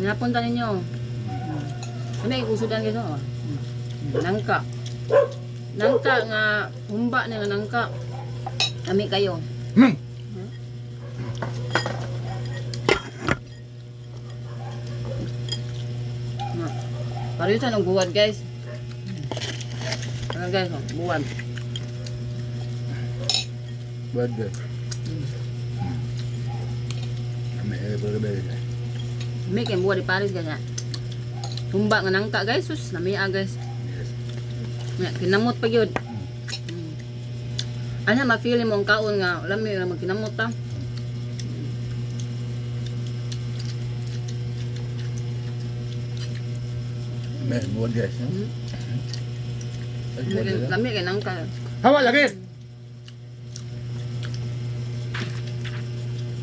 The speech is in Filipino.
Napunta ninyo. Ano yung kusudan kayo? Oh. Nangka. Nangka nga humba na nga nangka. Kami kayo. Hmm. Pareho sa ng buwan guys. Ano guys, oh, buwan. Bada. Kami eh berbeza. May kayong buwan di Paris guys. ha. Humba nga nangka guys. Sus, namiya guys. Yes. Nga, kinamot pa yun. Mm. Ano, ma-feel mo ang kaon nga, alam mo yung magkinamot ta. May buwan guys. Mm. Ay, buwan Lami nila. lami kay nangka. Hawa lagi.